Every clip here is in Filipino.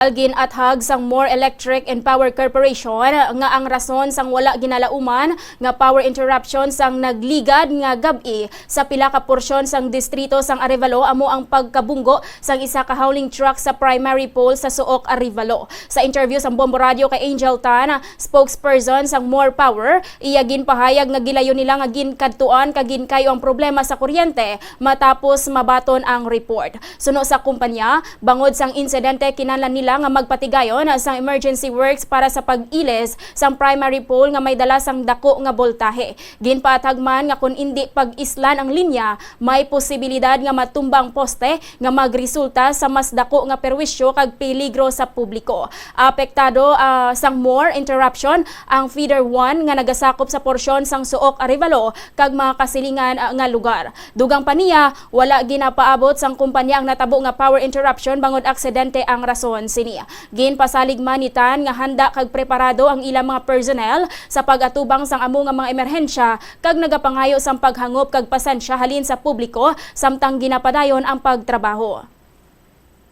Algin at hag sang More Electric and Power Corporation nga ang rason sang wala ginalauman nga power interruption sang nagligad nga gabi sa pila ka porsyon sang distrito sang Arevalo amo ang pagkabunggo sang isa ka hauling truck sa primary pole sa Suok Arevalo. Sa interview sang Bombo Radio kay Angel Tan, spokesperson sang More Power, iya ginpahayag nga gilayon nila nga ginkadtuan kagin kayo ang problema sa kuryente matapos mabaton ang report. Suno sa kumpanya, bangod sang insidente kinahanglan nila nga magpatigayon sang emergency works para sa pag-ilis sang primary pole nga may dala sang dako nga boltahe. Ginpaatag man nga kung hindi pag-islan ang linya, may posibilidad nga matumbang poste nga magresulta sa mas dako nga perwisyo kag peligro sa publiko. Apektado ah, sang more interruption ang feeder 1 nga nagasakop sa porsyon sang Suok Arevalo kag mga kasilingan ah, nga lugar. Dugang pa niya, wala ginapaabot sang kumpanya ang natabo nga power interruption bangod aksidente ang rason sini. Ginpasalig man ni Tan nga handa kag preparado ang ilang mga personnel sa pag-atubang sang amo nga mga emerhensya kag nagapangayo sang paghangop kag pasensya halin sa publiko samtang ginapadayon ang pagtrabaho.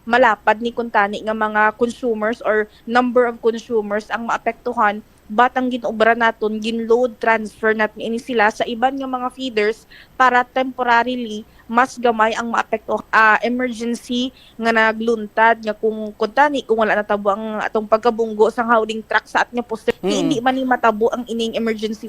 malapad ni kuntani nga mga consumers or number of consumers ang maapektuhan batang ginobra naton ginload transfer natin ini sila sa iban nga mga feeders para temporarily mas gamay ang maapekto ah, emergency nga nagluntad nga kung kuntani kung wala natabo ang atong pagkabunggo sang howling truck sa at nga poste Mm. hindi man ni matabo ang ining emergency